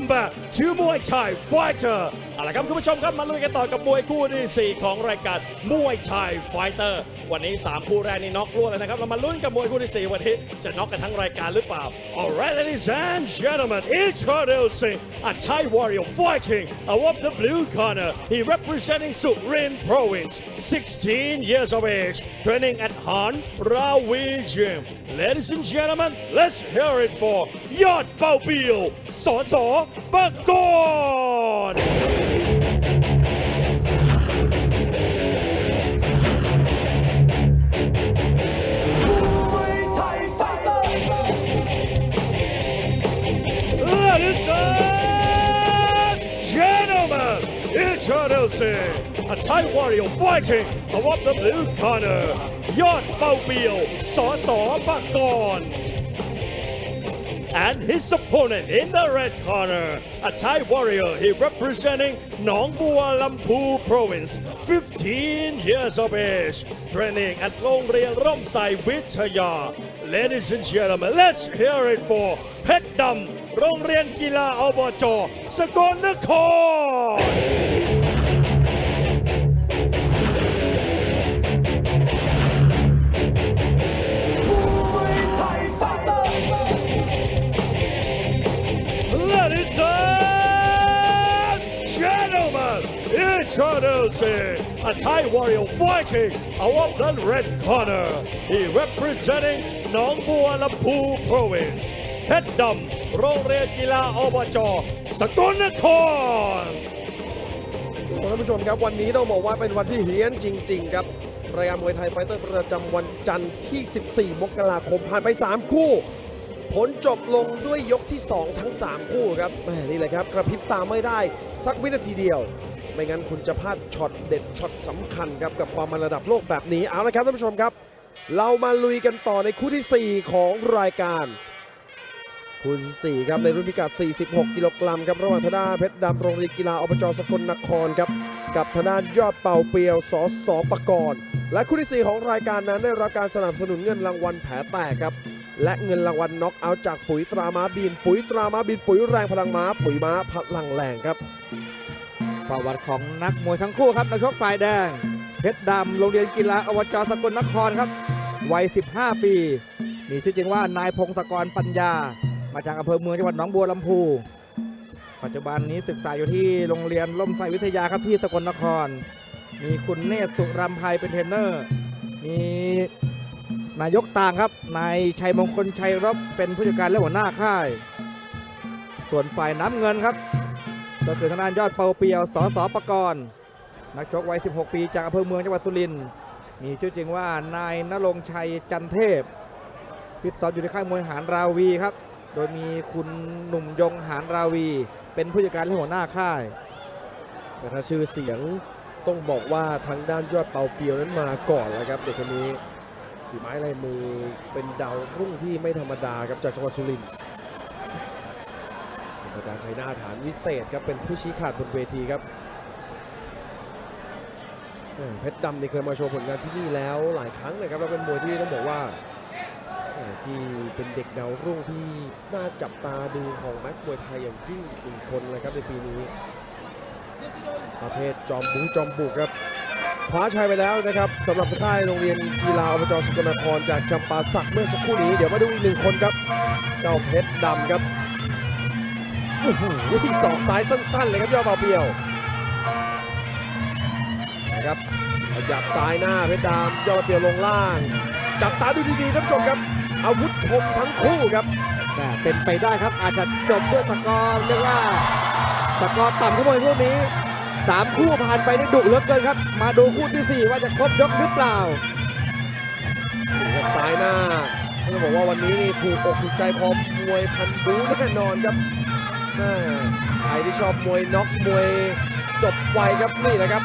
Ladies and gentlemen welcome back to Muay Thai Fighter เอาละครับคุณผู้ชมครับมาลุยกันต่อกับมวยคู่ที่ 4 ของรายการมวยไทยไฟเตอร์วันนี้ 3 คู่แรกนี่น็อกรวดเลยนะครับ เรามาลุ้นกับมวยคู่ที่ 4 วันนี้ จะน็อกกันทั้งรายการหรือเปล่า Alright ladies and gentlemen introducing a Thai warrior fighting out of the blue corner he representing Surin province 16 years of age training at Han Rawi Gym ladies and gentlemen let's hear it for ยอดเป่าเปียวสอสอปกรณ์ Ladies and gentlemen, introducing a Thai warrior fighting above the blue corner, ยอดเป่ and his opponent in the red corner, a Thai warrior, he representing Nong Bua Lampu province, 15 years of age, training at โรงเรียนร่มไทรวิทยา Ladies and gentlemen, let's hear it for เพชรดำโร introducing a Thai warrior fighting out of the red corner. He representing หนองบัวลำพู province เพชรดำโรงเรียนกีฬาอบจสกลนครท่านผู้ชมครับวันนี้ต้องบอกว่าเป็นวันที่เฮี้ยนจริง ๆ ครับรายการมวยไทยไฟเตอร์ประจำวันจันทร์ที่ 14 มกราคมผ่านไป 3 คู่ ผลจบลงด้วยยกที่ 2 ทั้ง 3 คู่ครับแหมนี่แหละครับ กระพริบตาไม่ได้ สักวินาทีเดียว ไม่งั้นคุณจะพลาดช็อตเด็ดช็อตสำคัญครับกับความมันระดับโลกแบบนี้เอาละครับท่านผู้ชมครับ เรามาลุยกันต่อในคู่ที่ 4 ของรายการคุณ4ครับในรุ่นพิกัด 46 กิโลกรัมครับระหว่างธนาเพชรดำโรงเรียนกีฬาอบจสกลนครครับกับธนานยอดเป่าเปียวสอสอปกรณ์และคู่ที่ 4 ของรายการนั้นได้รับการสนับสนุนเงินรางวัลแผลแตกครับ และเงินรางวัลน็อกเอาท์จากปุ๋ยตรามาบิน ปุ๋ยตรามาบินปุ๋ยแรงพลังม้าปุ๋ยม้าพลังแรงครับ ประวัติของนักมวยทั้งคู่ครับนักชกฝ่ายแดง เพชรดำโรงเรียนกีฬาอวจสกลนครครับวัย 15 ปี มีชื่อจริงว่านายพงศกรปัญญา มาจากอำเภอเมืองจังหวัดหนองบัวลำพูปัจจุบันนี้ศึกษาอยู่ที่โรงเรียนล่มไทรวิทยาครับที่สกลนคร มีคุณเนตรสุรำไพเป็นเทรนเนอร์ มีนายกต่างครับนายชัยมงคลชัยรบเป็นผู้จัดการและหัวหน้าค่าย ส่วนฝ่ายน้ำเงินครับ ก็คือทางด้านยอดเปาเปียวสอสอประกรณ์นักชกวัย 16 ปีจากอำเภอเมืองจังหวัดสุรินทร์มีชื่อจริงว่านายนรงชัยจันเทพฟิตซ้อมอยู่ในค่ายมวยหานราวีครับ โดยมีคุณหนุ่มยงหานราวี เป็นผู้จัดการและหัวหน้าค่าย แต่ถ้าชื่อเสียงต้องบอกว่าทางด้านยอดเปาเปียวนั้นมาก่อนแล้วครับเด็กคนนี้ฝีไม้ลายมือเป็นดาวรุ่งที่ไม่ธรรมดาครับจากจังหวัดสุรินทร์ อาจารย์ชัยนาฐานวิเศษครับเป็นผู้ชี้ขาดบนเวทีครับเพชรดำนี่เคยมาโชว์ผลงานที่นี่แล้วหลายครั้งเลยครับแล้วเป็นมวยที่ต้องบอกว่าที่เป็นเด็กดาวรุ่งที่น่าจับตาดูของแม็กซ์มวยไทยอย่างยิ่งอีกคนเลยครับในปีนี้ ประเภทจอมบูจอมบุกครับคว้าชัยไปแล้วนะครับสำหรับค่ายโรงเรียนกีฬาอบจสกลนครจากจำปาสักเมื่อสักครู่นี้เดี๋ยวมาดูอีกหนึ่งคนครับ เจ้าเพชรดำครับ โอ้โหที่สองซ้ายสั้นๆเลยครับยอดเบาเปียวนะครับขยับซ้ายหน้าเพชรดำยอดเบาเปียวลงล่าง จับตาดูดีๆท่านผู้ชมครับ อาวุธคมทั้งคู่ครับแต่เป็นไปได้ครับอาจจะจบด้วยสกอร์เรียกว่าสกอร์ต่ำของมวยคู่นี้สามคู่ผ่านไปได้ดุเหลือเกินครับ มาดูคู่ที่สี่ว่าจะครบยกหรือเปล่านี่ครับซ้ายหน้าต้องบอกว่าวันนี้นี่ถูกอกถูกใจคอมวยพันบูแน่นอนครับแม่ ใครที่ชอบมวยน็อกมวยจบไวครับนี่แหละครับ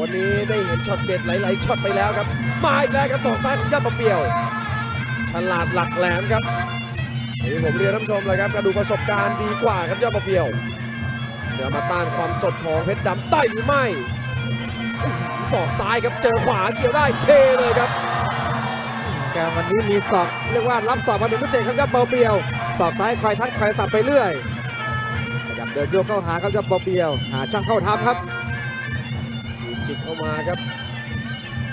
วันนี้ได้เห็นช็อตเด็ดหลายๆช็อตไปแล้วครับ มาอีกแล้วครับสองซ้ายของยอดมะเปียวฉลาดหลักแหลมครับนี่ผมเรียนท่านผู้ชมเลยครับกระดูประสบการณ์ดีกว่าครับยอดมะเปียวเดี๋ยวมาต้านความสดของเพชรดำได้หรือไม่ศอกซ้ายครับเจอขวาเกี่ยวได้เทเลยครับแกรวันนี้มีศอกเรียกว่ารับศอกมาเป็นพิเศษครับยอดเบาเปียวศอกซ้ายคอยทัดคอยสับไปเรื่อย ยับเดินโยกเข้าหาครับยอดเบาเปียว หาช่างเข้าทำครับจิกเข้ามาครับ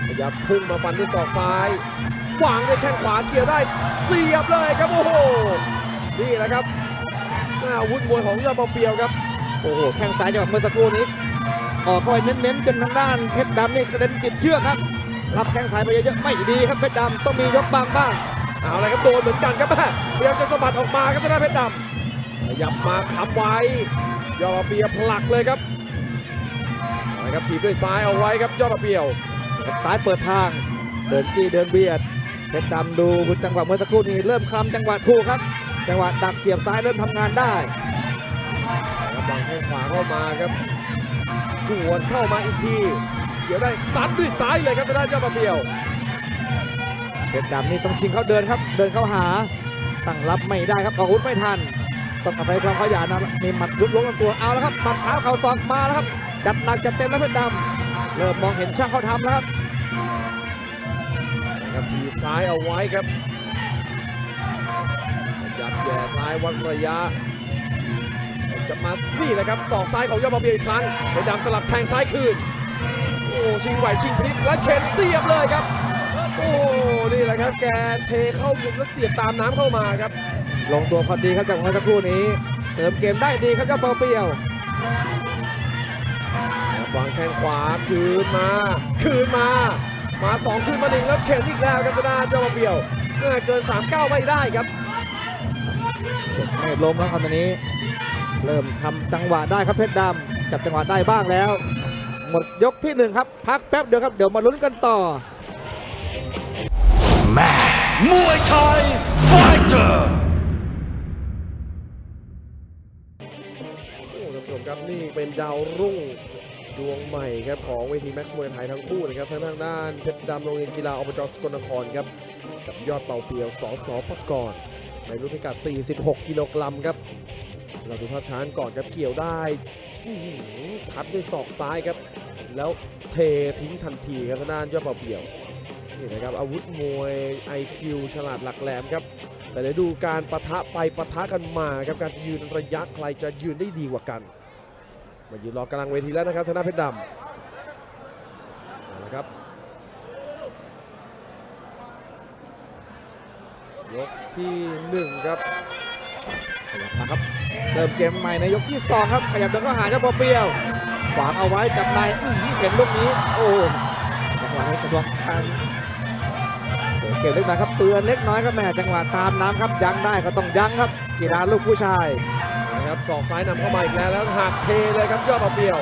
พยายามพุ่งมาฟันด้วยศอกซ้ายวางด้วยแข้งขวาเกี่ยวได้เสียบเลยครับโอ้โหนี่แหละครับหน้าอาวุธมวยของยอดเบาเปียวครับโอ้โหแข้งซ้ายจังหวะเมื่อสักครู่นี้ออกเข้าไปเน้นๆจนทางด้านเพชรดำนี่กระเด็นติดเชือกครับรับแข้งซ้ายไปเยอะๆไม่ดีครับเพชรดำต้องมียกบางบ้างเอาละครับโดนเหมือนกันครับแม่พยายามจะสะบัดออกมาครับทางด้านเพชรดำ ขยับมาค้ำไว้ยอดเปียผลักเลยครับเอาละครับถีบด้วยซ้ายเอาไว้ครับยอดเปียวซ้ายเปิดทาง เดินจี้เดินเบียดเพชรดำดูจังหวะเมื่อสักครู่นี้เริ่มคลำจังหวะถูกครับ จังหวะดักเสียบซ้ายเริ่มทำงานได้ครับวางแข้งขวาเข้ามาครับหวนเข้ามาอีกทีเดี๋ยวได้ซัดด้วยซ้ายเลยครับทางด้านยอดเปียวเพชรดำนี่ต้องชิงเขาเดินครับ เดินเข้าหาตั้งรับไม่ได้ครับออกอาวุธไม่ทัน ต้องอาศัยความขยันนะมีหมัดลุกล้มลำตัวเอาแล้วครับหมัดเท้าเข่าศอกมาแล้วครับจัดหนักจัดเต็มแล้วเพชรดำเริ่มมองเห็นช่างเขาทำแล้วครับครับทีซ้ายเอาไว้ครับยัดแย่ซ้ายวัดระยะ จะมานี่แหละครับตอกซ้ายของยอดเปียอีกครั้งเพชรดำสลับแทงซ้ายคืนโอ้ชิงไหวชิงพลิกและเข็นเสียบเลยครับ โอ้นี่แหละครับแกเทเข้ามุมแล้วเสียบตามน้ำเข้ามาครับ ลงตัวพอดีครับจากเมื่อสักครู่นี้เติมเกมได้ดีครับเจ้าเปาเปียววางแข้งขวาคืนมา คืนมา มาสองคืนมาหนึ่งแล้วเข็นอีกแล้วครับทางด้านเจ้ามาเปียวเมื่อเกิน3 9ไม่ได้ครับไม่ล้มแล้วครับตอนนี้ เริ่มทำจังหวะได้ครับเพชรดำจับจังหวะได้บ้างแล้ว หมดยกที่หนึ่งครับ พักแป๊บเดียวครับเดี๋ยวมาลุ้นกันต่อมวยไทยไฟเตอร์ เป็นดาวรุ่งดวงใหม่ครับของเวทีแม็กซ์มวยไทยทั้งคู่นะครับทั้งทางด้านเพชรดำโรงเรียนกีฬาอบจสกลนครครับกับยอดเป่าเปียวสอสอประกอบในรุ่นพิกัด 46 กิโลกรัมครับ เราดูภาพช้าก่อนครับเกี่ยวได้ทัดด้วยศอกซ้ายครับ แล้วเททิ้งทันทีครับทางด้านยอดเป่าเปียวนี่นะครับอาวุธมวย IQ ฉลาดหลักแหลมครับ แต่เดี๋ยวดูการประทะไปประทะกันมาครับการยืนระยะใครจะยืนได้ดีกว่ากัน มายืนรอกำลังเวทีแล้วนะครับธนาเพชรดำเอาละครับยกที่หนึ่งครับขยับมาครับเริ่มเกมใหม่ในยกที่สองครับขยับเดินเข้าหาเจ้าปอเปียวขวางเอาไว้จับในอื้อเห็นลูกนี้ โอ้จังหวะนี้จังหวะการเดินเล็กน้อยครับเตือนเล็กน้อยครับแม่จังหวะตามน้ำครับยังได้ก็ต้องยั้งครับกีฬาลูกผู้ชาย ครับศอกซ้ายนำเข้ามาอีกแล้วแล้วหักเทเลยครับยอดเอาเปรียว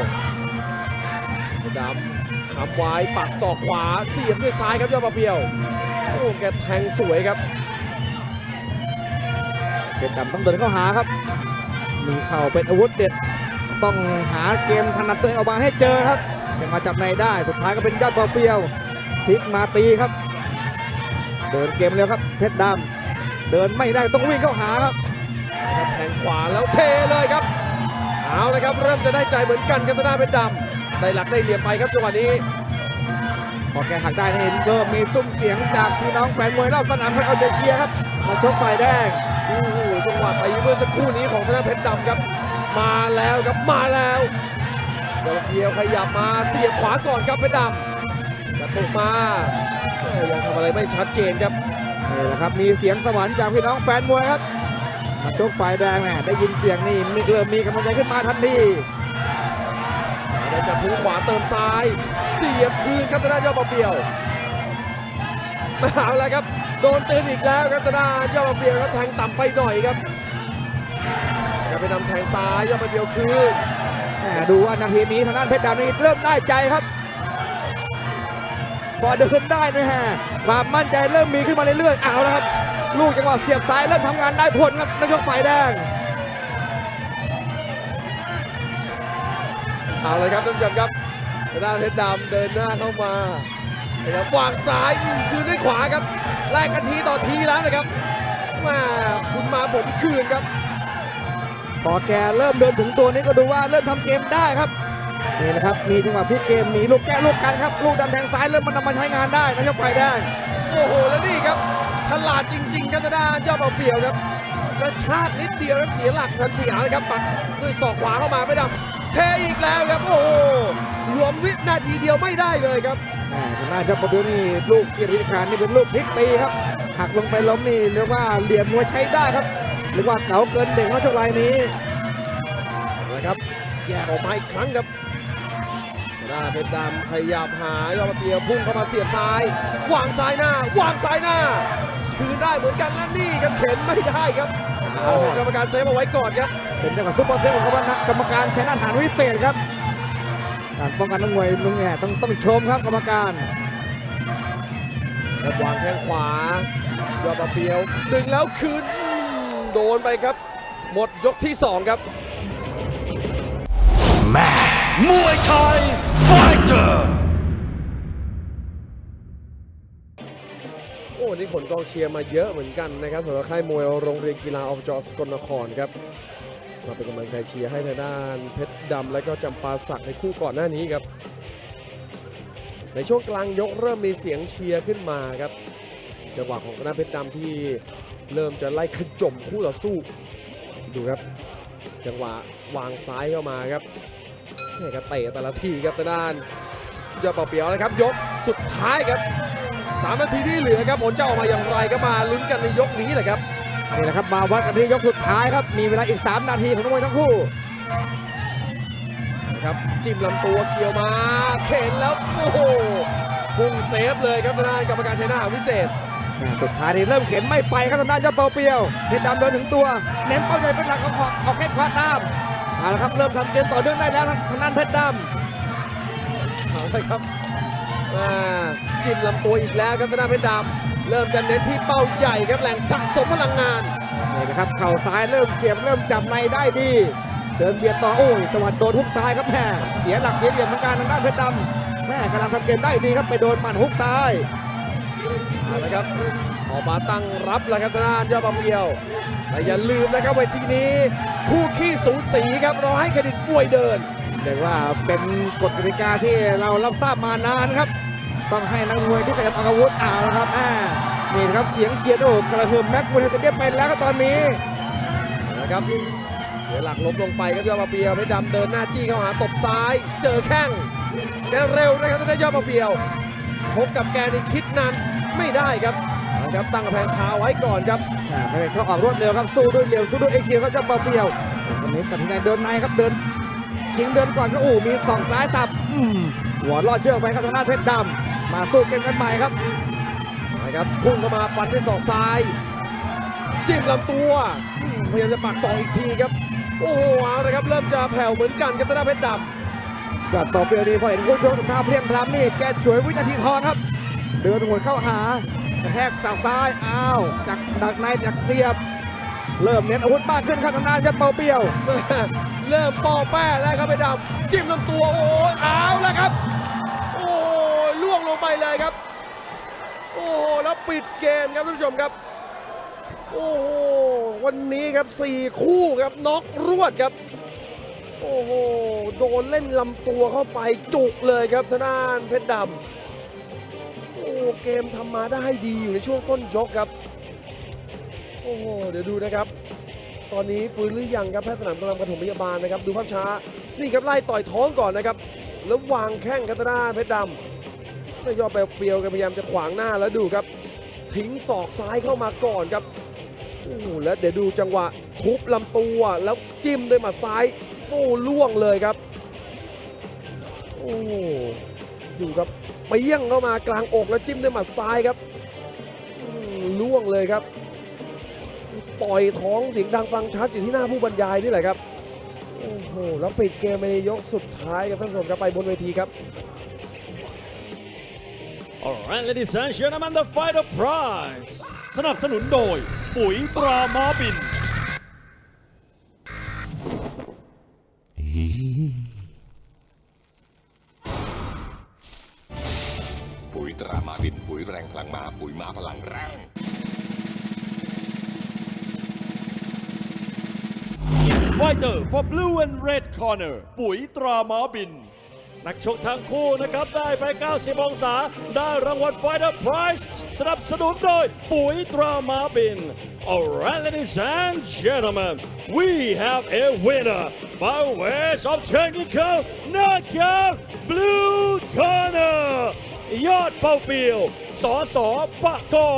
เพชรดำขับไว้ปักศอกขวาเสียบด้วยซ้ายครับยอดเอาเปรียวโอ้แกแทงสวยครับเพชรดำต้องเดินเข้าหาครับมีเข่าเป็นอาวุธเด็ด ต้องหาเกมถนัดตัวเองออกมาให้เจอครับจะมาจับในได้สุดท้ายก็เป็นยอดเปาเปียวพลิกมาตีครับ เดินเกมเร็วครับเพชรดำเดินไม่ได้ต้องวิ่งเข้าหาครับ นะครับแทงขวาแล้วเทเลยครับ เอาเลยครับเริ่มจะได้ใจเหมือนกันครับธนาเพชรดำได้หลักได้เหลี่ยมไปครับจังหวะนี้พอแกหักได้นี่เริ่มมีซุ้มเสียงจากพี่น้องแฟนมวยรอบสนามให้เอาใจเชียครับมาชกฝ่ายแดงโอ้โหจังหวะตีเมื่อสักครู่นี้ของธนาเพชรดำครับ มาแล้วครับมาแล้วเดี๋ยวเพียวขยับมาเสียบขวาก่อนครับเพชรดำกระตุกมายยังทำอะไรไม่ชัดเจนครับนี่แหละครับมีเสียงสวรรค์จากพี่น้องแฟนมวยครับ มาชกฝ่ายแดงแหมได้ยินเสียงนี่มีเริ่มมีกำลังใจขึ้นมาทันทีแล้วจะทุขวาเติมซ้าย เสียบคืนครับธนายอดเปรียวเอาแล้วครับ โดนเตือนอีกแล้วครับธนายอดเปรียวครับแทงต่ำไปหน่อยครับครับไปนำแทงซ้ายยอดเปรียวคืนแหมดูว่านาทีนี้ทางด้านเพชรดำนี่เริ่มได้ใจครับพอเดินได้นะฮะความมั่นใจเริ่มมีขึ้นมาเรื่อยๆเอาแล้วครับ ลูกจังหวะเสียบซ้ายเริ่มทำงานได้ผลครับนักชกฝ่ายแดงเอาเลยครับท่านผู้ชมครับธนาเพชรดำเดินหน้าเข้ามานะครับวางซ้ายคืนด้วยขวาครับแลกกันทีต่อทีแล้วนะครับมาคุณมาผมคืนครับพอแกเริ่มเดินถึงตัวนี้ก็ดูว่าเริ่มทำเกมได้ครับนี่นะครับมีจังหวะพลิกเกมมีลูกแก้ลูกกันครับลูกดันแทงซ้ายเริ่มมันนำมาใช้งานได้นักชกฝ่ายแดงโอ้โหแล้วนี่ครับ ฉลาดจริงๆครับทางด้านยอดเปาเปรียวครับกระชากนิดเดียวครับเสียหลักทันทีเอาเลยครับปักด้วยศอกขวาเข้ามาไม่ดำเทอีกแล้วครับโอ้โหรวมวินาทีเดียวไม่ได้เลยครับทางด้านเจ้าประตูนี่ลูกกิริการนี่เป็นลูกพลิกตีครับหักลงไปล้มนี่เรียกว่าเหลี่ยมมวยใช้ได้ครับเรียกว่าเก๋าเกินเด็กเขาช่วงรายนี้นะครับแยกออกมาอีกครั้งครับ หน้าเพชรดำพยายามหายอดเปียวพุ่งเข้ามาเสียบซ้าย วางซ้ายหน้า วางซ้ายหน้า คืนได้เหมือนกันนั่นนี่ครับเข็นไม่ได้ครับโอ้กรรมการเซฟเอาไว้ก่อนครับเป็นจังหวะซุปเปอร์เซฟของกรรมการใช้หน้าฐานวิเศษครับการป้องกันนักมวยลุงแง่ต้องต้องชมครับกรรมการครับวางแข้งขวายอดเปียวดึงแล้วคืนอืมโดนไปครับ หมดยกที่สองครับมวยไทย นนี่ผลกองเชียร์มาเยอะเหมือนกันนะครับสำหรับค่ายมวยโรงเรียนกีฬาอบจสกลนครครับมาเป็นกำลังใจเชียร์ให้ทางด้านเพชรดำและก็จำปาสักในคู่ก่อนหน้านี้ครับ ในช่วงกลางยกเริ่มมีเสียงเชียร์ขึ้นมาครับจังหวะของทางด้าเพชรดำที่เริ่มจะไล่ขย่มคู่ต่อสู้ ดูครับ จังหวะวางซ้ายเข้ามาครับนี่ครับเตะแต่ละทีครับทางด้านยอดเป่าเปียวนะครับยกสุดท้ายครับ สามนาทีที่เหลือครับผลจะออกมาอย่างไรก็มาลุ้นกันในยกนี้แหละครับนี่แหละครับมาวัดกันที่ยกสุดท้ายครับมีเวลาอีก 3 นาทีของนักมวยทั้งคู่นะครับจิ้มลำตัวเกี่ยวมา เข็นแล้วโอ้โหพุ่งเซฟเลยครับทางด้านกรรมการชัยนาทวิเศษสุดท้ายนี่เริ่มเข็นไม่ไปครับทางด้านเจ้าเปาเปียวเพชรดำเดินถึงตัว เน้นเป้าใหญ่เป็นหลักของขอเอาแค่ขวาตามเอาละครับเริ่มทำเกมต่อเนื่องได้แล้วครับทางด้านเพชรดเอาเลยครับอ่า จิ้มลำตัวอีกแล้วครับทางด้านเพชรดำเริ่มจะเน้นที่เป้าใหญ่ครับแหล่งสะสมพลังงานำนี่นะครับเข่าซ้ายเริ่มเก็บเริ่มจับในได้ดีเดินเบียดต่อโอ้ยจังหวัดโดนฮุกซ้ายครับแม่เสียหลักเสียเหลี่ยมเหมือนกันทางด้านเพชรดำแม่กำลังทำเกมได้ดีครับไปโดนหมัดฮุกซ้ายเอาละครับ ออกมาตั้งรับแล้วครับทางด้านยอดบำเกียวแต่อย่าลืมนะครับเวทีนี้คู่ขี้สูสีครับเราให้เครดิตมวยเดินเรียกว่าเป็นกฎกติกาที่เรารับทราบมานานครับ ต้องให้นักมวยที่ขยันออกอาวุธอ่าแล้วครับอ่านี่นะครับเสียงเชียร์โอ้กระหึ่มแม็กซ์มูลเทนเดียไปแล้วครับตอนนี้นะครับเสียหลักล้มลงไปครับยอดมาเปียวเพชรดำเดินหน้าจี้เข้าหาตบซ้าย เจอแข้งแกเร็วนะครับทางด้านยอดมาเปียวพบกับแกนี่คิดนานไม่ได้ครับนะ ครับตั้งกำแพงคาไว้ก่อนครับอ่าเขาออกรวดเร็วครับสู้ด้วยเร็วสู้ด้วยเอคิวครับเจ้าเปาเปรียววันนี้ตัดสินใจเดินในครับเดินชิงเดินก่อนก็โอ้มีสองซ้ายตับหัวรอดเชือกไปครับทางด้านเพชรดำมาสู้เกมกันใหม่ครับนะครับพุ่งเข้ามาฟันด้วยศอกซ้ายจิ้มลำตัวพยายามจะปักศอกอีกทีครับโอ้โหเอาละครับเริ่มจะแผ่วเหมือนกันครับทางด้านเพชรดำยอดเปาเปรียวนี่พอเห็นคู่ชกสงคราเพียงพล้ำนี่แกฉวยวินาทีทองครับเดินหัวเข้าหา แทกสับซ้ายอ้าวจากดักในจากเสียบ เริ่มเน้นอาวุธมากขึ้นครับทางด้านเจ้าเปาเปียว เริ่มปอแป้แล้วครับเพชรดำจิ้มลำตัวโอ้ยเอาแล้วครับ โอ้ยล่วงลงไปเลยครับ โอ้โหแล้วปิดเกมครับท่านผู้ชมครับ โอ้โหวันนี้ครับสี่คู่ครับน็อกรวดครับ โอ้โหโดนเล่นลำตัวเข้าไปจุกเลยครับทางด้านเพชรดำ โอ้เกมทำมาได้ดีอยู่ในช่วงต้นยกครับ โอ้โหเดี๋ยวดูนะครับ ตอนนี้ฟื้นหรือยังครับแพทย์สนามกำลังปฐมพยาบาลนะครับ ดูภาพช้านี่ครับไล่ต่อยท้องก่อนนะครับแล้ววางแข้งกัตนาเพชรดำไม่ยอมไปเปรียวกันพยายามจะขวางหน้าแล้วดูครับ ทิ้งศอกซ้ายเข้ามาก่อนครับโอ้โหแล้วเดี๋ยวดูจังหวะทุบลำตัวแล้วจิ้มด้วยหมัดซ้ายโอ้ล่วงเลยครับ โอ้ดูครับ เปี้ยงเข้ามากลางอกแล้วจิ้มด้วยหมัดซ้ายครับล่วงเลยครับ ต่อยท้องเสียงดังฟังชัดอยู่ที่หน้าผู้บรรยายนี่แหละครับโอ้โหแล้วปิดเกมในยกสุดท้ายครับท่านผู้ชมครับไปบนเวทีครับ Alright ladies and gentlemen the fighter prize สนับสนุนโดย ปุ๋ยตรามาบิน Fighter for blue and red corner ปุ๋ยตราม้าบิน นักชกทั้งคู่นะครับ ได้ไป 90 องศา ได้รางวัล Fighter Prize สนับสนุนโดยปุ๋ยตรามาบิน Alright, ladies and gentlemen, we have a winner by way of technical knockout blue corner ยอดเป่าเปียวสอสอปะกอ